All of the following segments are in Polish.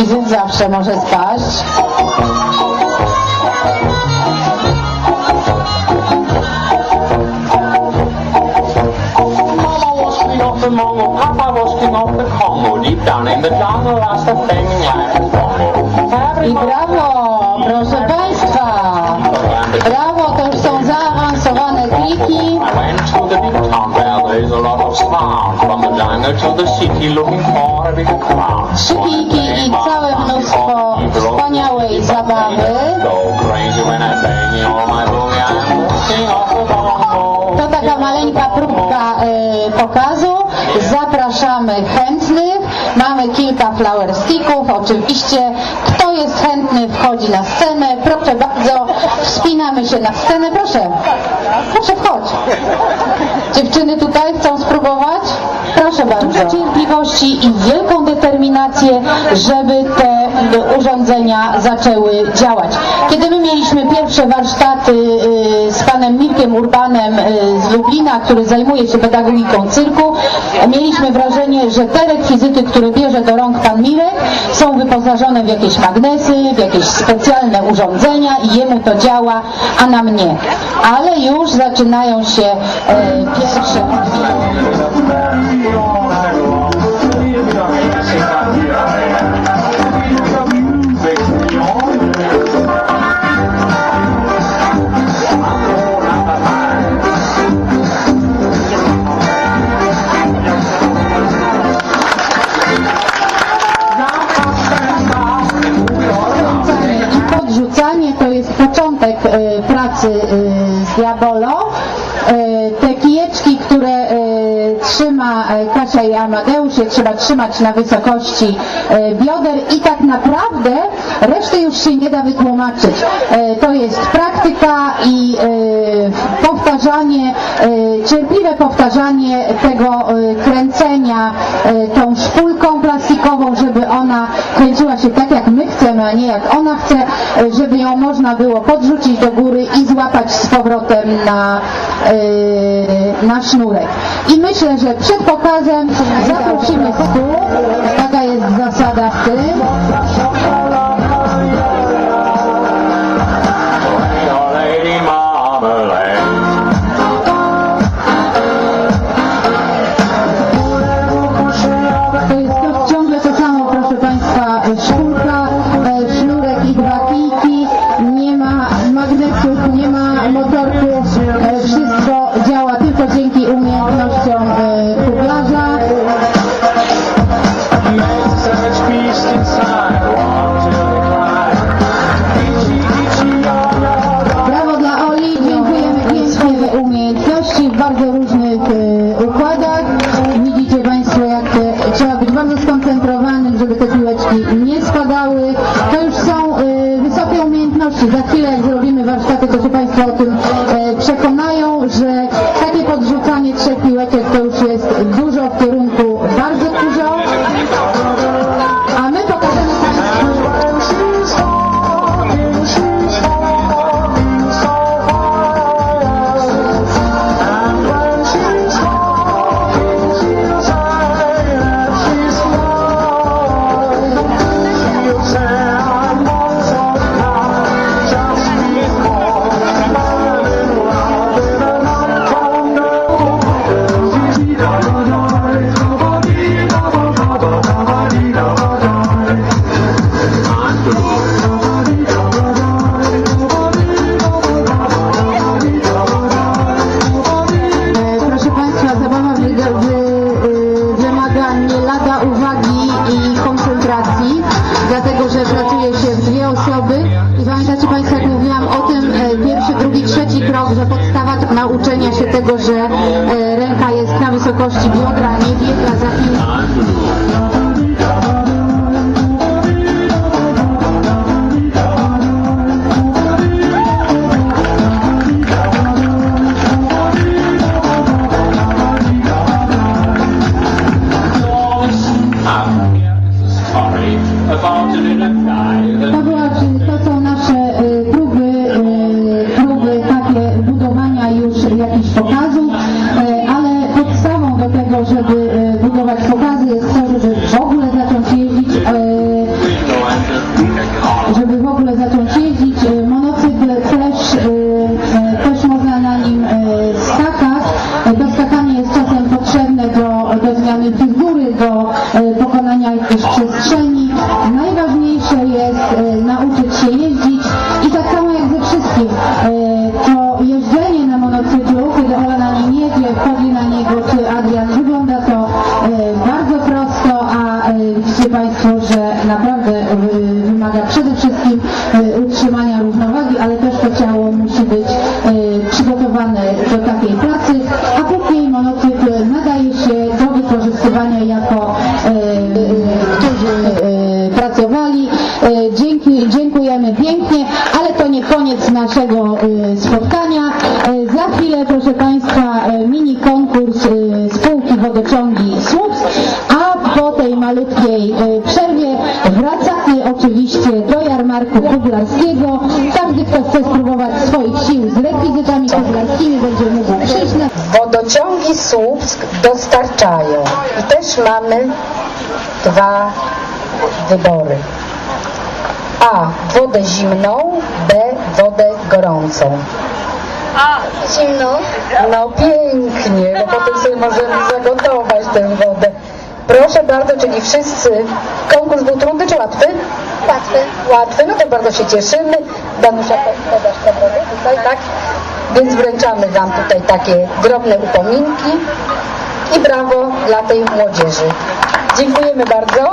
rekwizyt zawsze może spaść. Mama was king of the Congo. Deep down in the jungle, that's the thing bongo. I brawo, proszę Państwa! Brawo, to już są zaawansowane kliki. I went to the big town where there's a lot of sound. From the jungle to the city, looking for a big crown. Trzy kliki i całe mnóstwo wspaniałej zabawy. Go crazy when I bang all my boogie. I'm the king of the bongo. To taka maleńka próbka e, pokazu. Zapraszamy chętnych. Mamy kilka flower sticków. Oczywiście kto jest chętny wchodzi na scenę. Proszę bardzo, wspinamy się na scenę. Proszę, proszę wchodź. Dziewczyny tutaj chcą spróbować? Proszę bardzo. Cierpliwości i wielką determinację, żeby te urządzenia zaczęły działać. Kiedy my mieliśmy pierwsze warsztaty y, z panem Mirkiem Urbanem y, z Lublina, który zajmuje się pedagogiką cyrku, mieliśmy wrażenie, że te rekwizyty, które bierze do rąk pan Mirek, są wyposażone w jakieś magnesy, w jakieś specjalne urządzenia i jemu to działa, a nam nie. Ale już zaczynają się e, pierwsze pracy z Diabolo. E, Te kijeczki, które e, trzyma e, Kasia i Amadeusz, je trzeba trzymać na wysokości e, bioder i tak naprawdę reszty już się nie da wytłumaczyć. E, To jest praktyka i powtarzanie, cierpliwe powtarzanie tego kręcenia tą szpulką plastikową, żeby ona kręciła się tak jak my chcemy, a nie jak ona chce, żeby ją można było podrzucić do góry i złapać z powrotem na, na sznurek. I myślę, że przed pokazem zaprosimy stół, taka jest zasada w tym. dlatego że e, ręka jest na wysokości biodra, przestrzeni. Najważniejsze jest e, nauczyć się jeździć i tak samo jak ze wszystkim, e, to jeżdżenie na motocyklu, kiedy Ola na nim jedzie, wchodzi na niego czy Adrian, wygląda to e, bardzo prosto, a widzicie Państwo, że naprawdę wymaga przede wszystkim chwilę, proszę Państwa, e, mini konkurs e, spółki Wodociągi Słupsk, a po tej malutkiej e, przerwie wracamy oczywiście do jarmarku kuglarskiego. Każdy, kto chce spróbować swoich sił z rekwizytami kuglarskimi, będzie mógł przyjść na Wodociągi Słupsk dostarczają i też mamy dwa wybory. A. Wodę zimną, B. Wodę gorącą. Zimno. No pięknie, bo potem sobie możemy zagotować tę wodę. Proszę bardzo, czyli wszyscy. Konkurs był trudny czy łatwy? Łatwy. Łatwy, no to bardzo się cieszymy. Danusia, podasz tę wodę tutaj, tak? Więc wręczamy Wam tutaj takie drobne upominki i brawo dla tej młodzieży. Dziękujemy bardzo.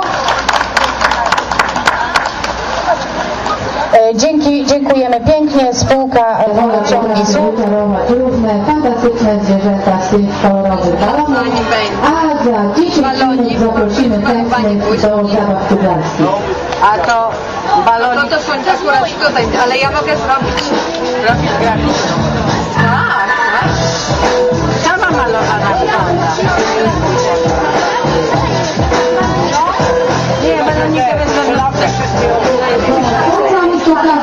E, Dzięki, dziękujemy pięknie. Spółka e, Wodociągi wydarować różne fantastyczne zwierzęta z tych kolorowych balonów, a za 10 minut zaprosimy chętnych do zabaw kuglarskich. A to balonik. No to słońce akurat tutaj, ale ja mogę zrobić. Robić grafik. Tak, tak. Sama malowana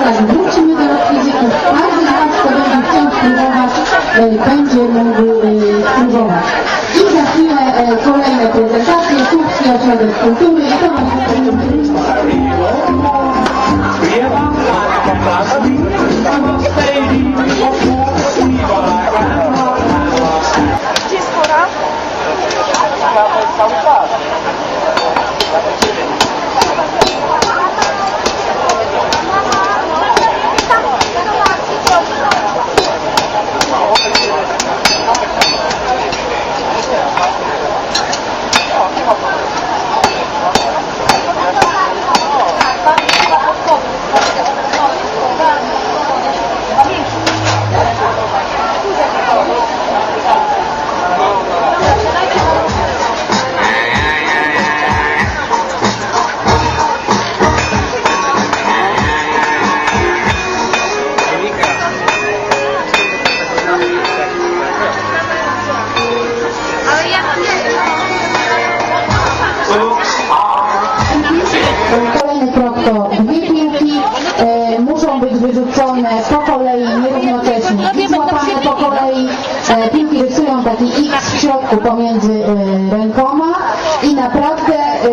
pokazać, wrócimy do rekwizytów. Każdy z Was, kto będzie chciał spróbować, e, będzie mógł e, spróbować. I za chwilę e, kolejne prezentacje, Słupski Ośrodek Kultury i to Gdzie jest pora? Ale taki X w środku pomiędzy e, rękoma i naprawdę e,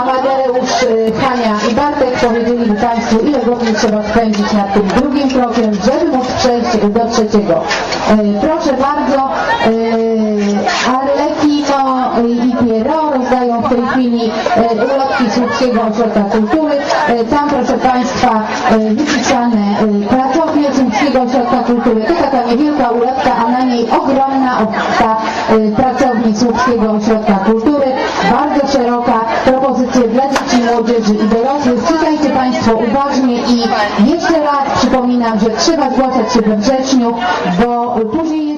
Amadeusz, e, Hania i Bartek powiedzieliby Państwu, ile godzin trzeba spędzić nad tym drugim krokiem, żeby móc przejść do trzeciego. Proszę bardzo, Arlekino i Piero rozdają w tej chwili ulotki Słupskiego Ośrodka Kultury. Tam, proszę Państwa, wypisane pracownie Słupskiego Ośrodka Kultury. To taka niewielka ulotka, a na niej ogromna oferta e, pracowni Słupskiego Ośrodka Kultury. Bardzo szeroka propozycja dla dzieci, młodzieży i dorosłych. Czytajcie Państwo uważnie i jeszcze raz przypominam, że trzeba zgłaszać się we wrześniu, bo później.